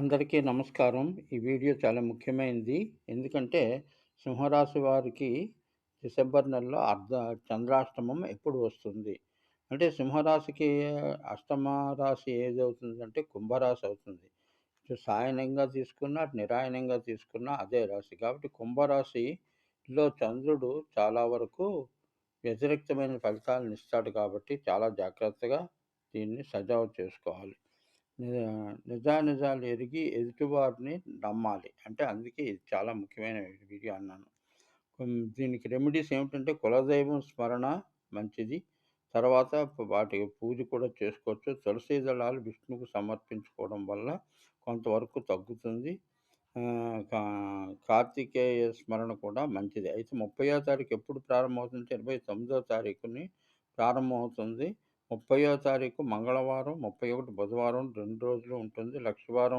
అందరికీ నమస్కారం. ఈ వీడియో చాలా ముఖ్యమైనది. ఎందుకంటే, సింహరాశి వారికి డిసెంబర్ నెలలో అర్ధ చంద్రాష్టమం ఎప్పుడు వస్తుంది? అంటే సింహరాశికి అష్టమ రాశి ఏదవుతుందంటే కుంభరాశి అవుతుంది. సాయనంగా తీసుకున్నా, నిరాయనంగా తీసుకున్నా అదే రాశి. కాబట్టి కుంభరాశిలో చంద్రుడు చాలా వరకు వ్యతిరేక్తమైన ఫలితాలనిస్తాడు కాబట్టి చాలా జాగ్రత్తగా దీన్ని సజావు చేసుకోవాలి. నిజా నిజానిజాలు ఎరిగి ఎదుటివారిని నమ్మాలి. అంటే అందుకే ఇది చాలా ముఖ్యమైన వీడియో అన్నాను. దీనికి రెమెడీస్ ఏమిటంటే కులదైవం స్మరణ మంచిది. తర్వాత వాటికి పూజ కూడా చేసుకోవచ్చు. తులసీ దళాలు విష్ణువుకు సమర్పించుకోవడం వల్ల కొంతవరకు తగ్గుతుంది. కా కార్తికేయ స్మరణ కూడా మంచిది. అయితే 30వ తారీఖు ఎప్పుడు ప్రారంభమవుతుందంటే 29వ తారీఖుని ప్రారంభమవుతుంది. 30వ తారీఖు మంగళవారం, 31 బుధవారం రెండు రోజులు ఉంటుంది. లక్షవారం